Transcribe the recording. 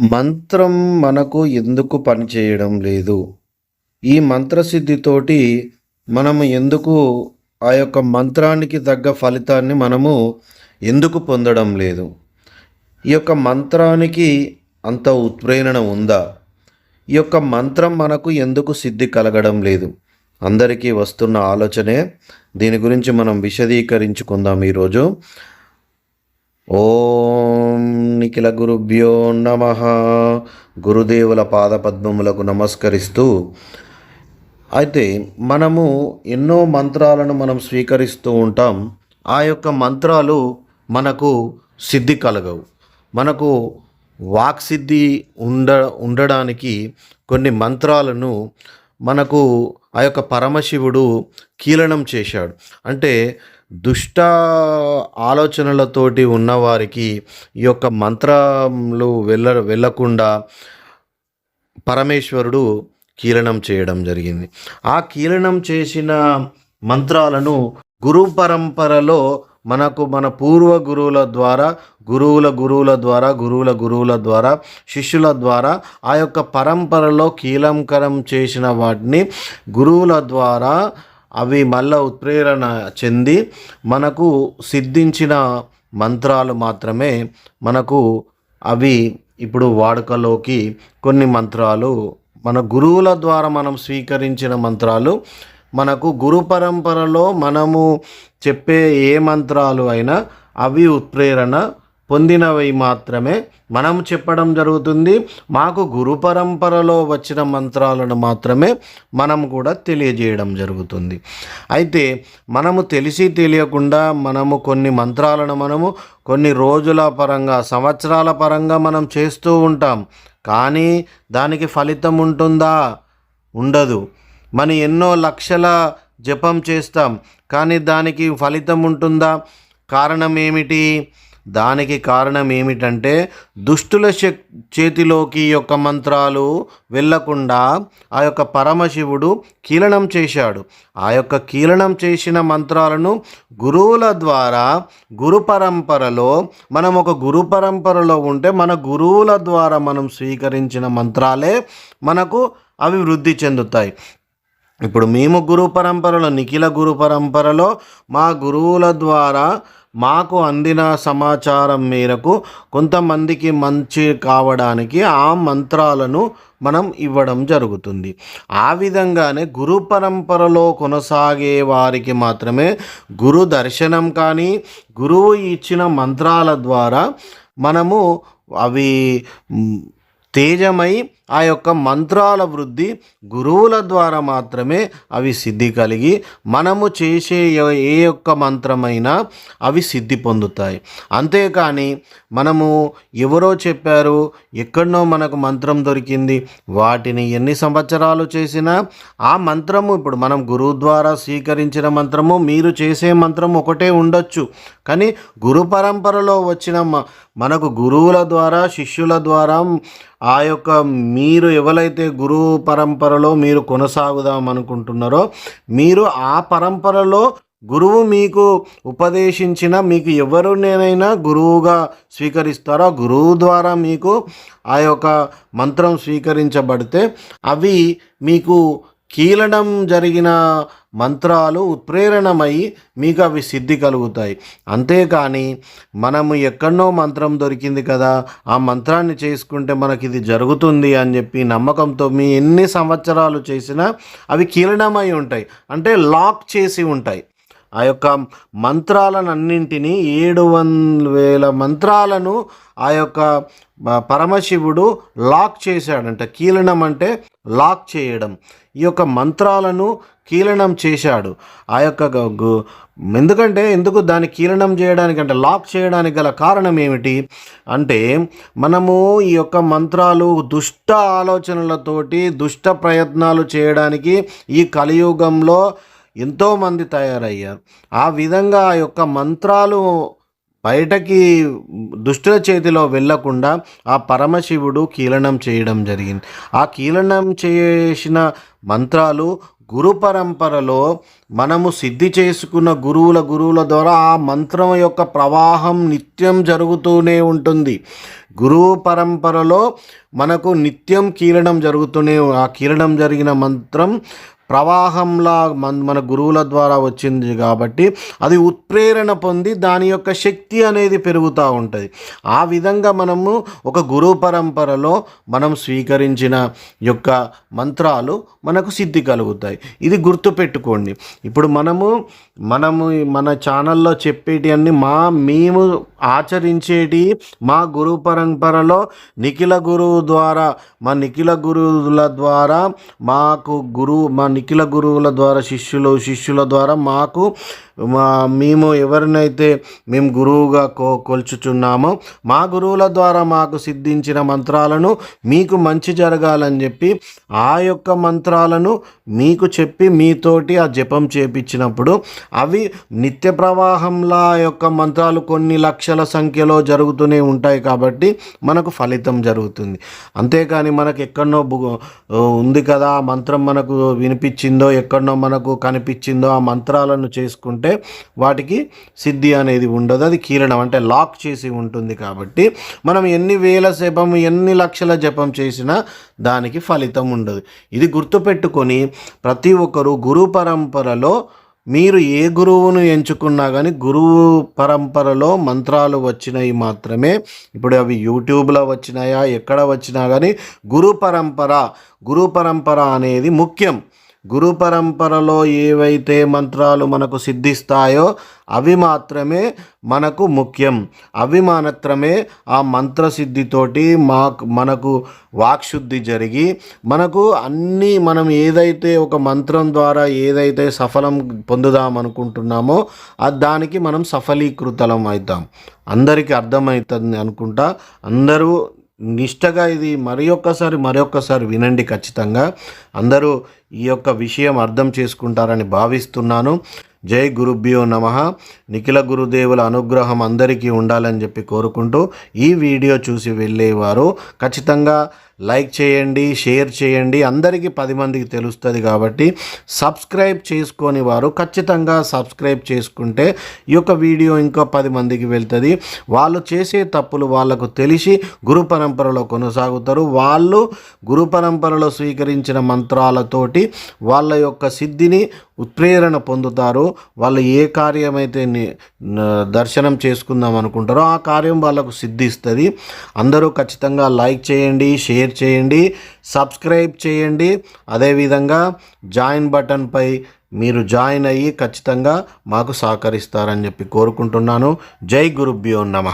మంత్రం మనకు ఎందుకు పనిచేయడం లేదు? ఈ మంత్రసిద్ధితోటి మనము ఎందుకు ఆ యొక్క మంత్రానికి తగ్గ ఫలితాన్ని మనము ఎందుకు పొందడం లేదు? ఈ యొక్క మంత్రానికి అంత ఉత్ప్రేరణ ఉందా? ఈ యొక్క మంత్రం మనకు ఎందుకు సిద్ధి కలగడం లేదు? అందరికీ వస్తున్న ఆలోచనే. దీని గురించి మనం విశదీకరించుకుందాం ఈరోజు. ఓం నిఖిల గురుభ్యో నమ. గురుదేవుల పాదపద్మములకు నమస్కరిస్తూ అయితే మనము ఎన్నో మంత్రాలను మనం స్వీకరిస్తూ ఉంటాం. ఆ యొక్క మంత్రాలు మనకు సిద్ధి కలగవు. మనకు వాక్సిద్ధి ఉండ ఉండడానికి కొన్ని మంత్రాలను మనకు ఆ యొక్క పరమశివుడు కీలనం చేశాడు. అంటే దుష్ట ఆలోచనలతోటి ఉన్నవారికి ఈ యొక్క మంత్రములు వెళ్ళ వెళ్ళకుండా పరమేశ్వరుడు కీలనం చేయడం జరిగింది. ఆ కీలనం చేసిన మంత్రాలను గురు పరంపరలో మనకు మన పూర్వ గురువుల ద్వారా గురువుల గురువుల ద్వారా గురువుల గురువుల ద్వారా శిష్యుల ద్వారా ఆ యొక్క పరంపరలో కీలంకరం చేసిన వాటిని గురువుల ద్వారా అవి మళ్ళా ఉత్ప్రేరణ చెంది మనకు సిద్ధించిన మంత్రాలు మాత్రమే మనకు అవి ఇప్పుడు వాడుకలోకి కొన్ని మంత్రాలు మన గురువుల ద్వారా మనం స్వీకరించిన మంత్రాలు మనకు గురు పరంపరలో మనము చెప్పే ఏ మంత్రాలు అయినా అవి ఉత్ప్రేరణ పొందినవి మాత్రమే. మనం చెప్పడం జరుగుతుంది మాకు గురు పరంపరలో వచ్చిన మంత్రాలను మాత్రమే మనం కూడా తెలియజేయడం జరుగుతుంది. అయితే మనము తెలిసి తెలియకుండా మనము కొన్ని మంత్రాలను మనము కొన్ని రోజుల పరంగా సంవత్సరాల పరంగా మనం చేస్తూ ఉంటాం. కానీ దానికి ఫలితం ఉంటుందా? ఉండదు. మనం ఎన్నో లక్షల జపం చేస్తాం కానీ దానికి ఫలితం ఉంటుందా? కారణం ఏమిటి? దానికి కారణం ఏమిటంటే దుష్టుల చేతిలోకి ఈ యొక్క మంత్రాలు వెళ్ళకుండా ఆ యొక్క పరమశివుడు కీలనం చేశాడు. ఆ యొక్క కీలనం చేసిన మంత్రాలను గురువుల ద్వారా గురు పరంపరలో మనం ఒక గురు పరంపరలో ఉంటే మన గురువుల ద్వారా మనం స్వీకరించిన మంత్రాలే మనకు అవి వృద్ధి చెందుతాయి. ఇప్పుడు మేము గురు పరంపరలో నిఖిల గురు పరంపరలో మా గురువుల ద్వారా మాకు అందిన సమాచారం మేరకు కొంతమందికి మంచి కావడానికి ఆ మంత్రాలను మనం ఇవ్వడం జరుగుతుంది. ఆ విధంగానే గురు పరంపరలో కొనసాగే వారికి మాత్రమే గురు దర్శనం కానీ గురువు ఇచ్చిన మంత్రాల ద్వారా మనము అవి తేజమై ఆ యొక్క మంత్రాల వృద్ధి గురువుల ద్వారా మాత్రమే అవి సిద్ధి కలిగి మనము చేసే ఏ- యొక్క మంత్రమైనా అవి సిద్ధి పొందుతాయి. అంతేకాని మనము ఎవరో చెప్పారు ఎక్కడనో మనకు మంత్రం దొరికింది వాటిని ఎన్ని సంవత్సరాలు చేసినా ఆ మంత్రము ఇప్పుడు మనం గురువు ద్వారా స్వీకరించిన మంత్రము మీరు చేసే మంత్రం ఒకటే ఉండొచ్చు. కానీ గురు పరంపరలో వచ్చిన మ- మనకు గురువుల ద్వారా శిష్యుల ద్వారా ఆ యొక్క మీరు ఎవరైతే గురువు పరంపరలో మీరు కొనసాగుదాం అనుకుంటున్నారో మీరు ఆ పరంపరలో గురువు మీకు ఉపదేశించిన మీకు ఎవరు నేనైనా గురువుగా స్వీకరిస్తారో గురువు ద్వారా మీకు ఆ యొక్క మంత్రం స్వీకరించబడితే అవి మీకు కీలడం జరిగిన మంత్రాలు ఉత్ప్రేరణమై మీకు అవి సిద్ధి కలుగుతాయి. అంతేకాని మనము ఎక్కడో మంత్రం దొరికింది కదా ఆ మంత్రాన్ని చేసుకుంటే మనకి ఇది జరుగుతుంది అని చెప్పి నమ్మకంతో మీ ఎన్ని సంవత్సరాలు చేసినా అవి కీలడమై ఉంటాయి. అంటే లాక్ చేసి ఉంటాయి. ఆ యొక్క మంత్రాలనన్నింటినీ ఏడు వేల మంత్రాలను ఆ యొక్క పరమశివుడు లాక్ చేశాడంట. కీలనం అంటే లాక్ చేయడం. ఈ యొక్క మంత్రాలను కీలనం చేశాడు. ఆ యొక్క ఎందుకంటే ఎందుకు దాన్ని కీలనం చేయడానికి అంటే లాక్ చేయడానికి గల కారణం ఏమిటి అంటే మనము ఈ యొక్క మంత్రాలు దుష్ట ఆలోచనలతోటి దుష్ట ప్రయత్నాలు చేయడానికి ఈ కలియుగంలో ఎంతోమంది తయారయ్యారు. ఆ విధంగా ఆ యొక్క మంత్రాలు బయటకి దుష్టుల చేతిలో వెళ్ళకుండా ఆ పరమశివుడు కీలనం చేయడం జరిగింది. ఆ కీలనం చేసిన మంత్రాలు గురు పరంపరలో మనము సిద్ధి చేసుకున్న గురువుల గురువుల ద్వారా ఆ మంత్రం యొక్క ప్రవాహం నిత్యం జరుగుతూనే ఉంటుంది. గురువు పరంపరలో మనకు నిత్యం కీలనం జరుగుతూనే ఆ కీలనం జరిగిన మంత్రం ప్రవాహంలా మన మన గురువుల ద్వారా వచ్చింది కాబట్టి అది ఉత్ప్రేరణ పొంది దాని యొక్క శక్తి అనేది పెరుగుతూ ఉంటుంది. ఆ విధంగా మనము ఒక గురు పరంపరలో మనం స్వీకరించిన యొక్క మంత్రాలు మనకు సిద్ధి కలుగుతాయి. ఇది గుర్తుపెట్టుకోండి ఇప్పుడు మనము మనము మన ఛానల్లో చెప్పేటి అన్ని మా మేము ఆచరించేటి మా గురు పరంపరలో నిఖిల గురువు ద్వారా మా నిఖిల గురువుల ద్వారా మాకు గురువు మన నిఖిల గురువుల ద్వారా శిష్యులు శిష్యుల ద్వారా మాకు మా మేము ఎవరినైతే మేము గురువుగా కో కొల్చుచున్నామో మా గురువుల ద్వారా మాకు సిద్ధించిన మంత్రాలను మీకు మంచి జరగాలని చెప్పి ఆ యొక్క మంత్రాలను మీకు చెప్పి మీతోటి ఆ జపం చేపించినప్పుడు అవి నిత్య ప్రవాహంలా యొక్క మంత్రాలు కొన్ని లక్షల సంఖ్యలో జరుగుతూనే ఉంటాయి కాబట్టి మనకు ఫలితం జరుగుతుంది. అంతేకాని మనకు ఎక్కడనో ఉంది కదా ఆ మంత్రం మనకు వినిపించిందో ఎక్కడనో మనకు కనిపించిందో ఆ మంత్రాలను చేసుకుంటే వాటికి సిద్ధి అనేది ఉండదు. అది కీరణం అంటే లాక్ చేసి ఉంటుంది కాబట్టి మనం ఎన్ని వేల జపం ఎన్ని లక్షల జపం చేసినా దానికి ఫలితం ఉండదు. ఇది గుర్తుపెట్టుకొని ప్రతి ఒక్కరు గురు పరంపరలో మీరు ఏ గురువును ఎంచుకున్నా కానీ గురువు పరంపరలో మంత్రాలు వచ్చినాయి మాత్రమే. ఇప్పుడు అవి యూట్యూబ్లో వచ్చినాయా ఎక్కడ వచ్చినా కానీ గురు పరంపర గురు పరంపర అనేది ముఖ్యం. గురు పరంపరలో ఏవైతే మంత్రాలు మనకు సిద్ధిస్తాయో అవి మాత్రమే మనకు ముఖ్యం. అవి మాత్రమే ఆ మంత్రసిద్ధితోటి మాకు మనకు వాక్శుద్ధి జరిగి మనకు అన్నీ మనం ఏదైతే ఒక మంత్రం ద్వారా ఏదైతే సఫలం పొందుదాం అనుకుంటున్నామో అది దానికి మనం సఫలీకృతలం అవుతాం. అందరికీ అర్థమవుతుంది అనుకుంటా. అందరూ నిష్టగా ఇది మరి ఒక్కసారి మరొక్కసారి వినండి ఖచ్చితంగా. అందరూ ఈ యొక్క విషయం అర్థం చేసుకుంటారని భావిస్తున్నాను. జై గురుభ్యో నమ. నిఖిల గురుదేవుల అనుగ్రహం అందరికీ ఉండాలని చెప్పి కోరుకుంటూ ఈ వీడియో చూసి వెళ్ళేవారు. ఖచ్చితంగా లైక్ చేయండి షేర్ చేయండి. అందరికీ పది మందికి తెలుస్తుంది కాబట్టి సబ్స్క్రైబ్ చేసుకొని వారు ఖచ్చితంగా సబ్స్క్రైబ్ చేసుకుంటే ఈ యొక్క వీడియో ఇంకా పది మందికి వెళ్తుంది. వాళ్ళు చేసే తప్పులు వాళ్ళకు తెలిసి గురు పరంపరలో కొనసాగుతారు. వాళ్ళు గురు పరంపరలో స్వీకరించిన మంత్రాలతోటి వాళ్ళ యొక్క సిద్ధిని ఉత్ప్రేరణ పొందుతారు. వాళ్ళు ఏ కార్యమైతే దర్శనం చేసుకుందాం అనుకుంటారో ఆ కార్యం వాళ్ళకు సిద్ధిస్తుంది. అందరూ ఖచ్చితంగా లైక్ చేయండి షేర్ షేర్ చేయండి సబ్స్క్రైబ్ చేయండి. అదేవిధంగా జాయిన్ బటన్పై మీరు జాయిన్ అయ్యి ఖచ్చితంగా మాకు సహకరిస్తారని చెప్పి కోరుకుంటున్నాను. జై గురుభ్యో నమ.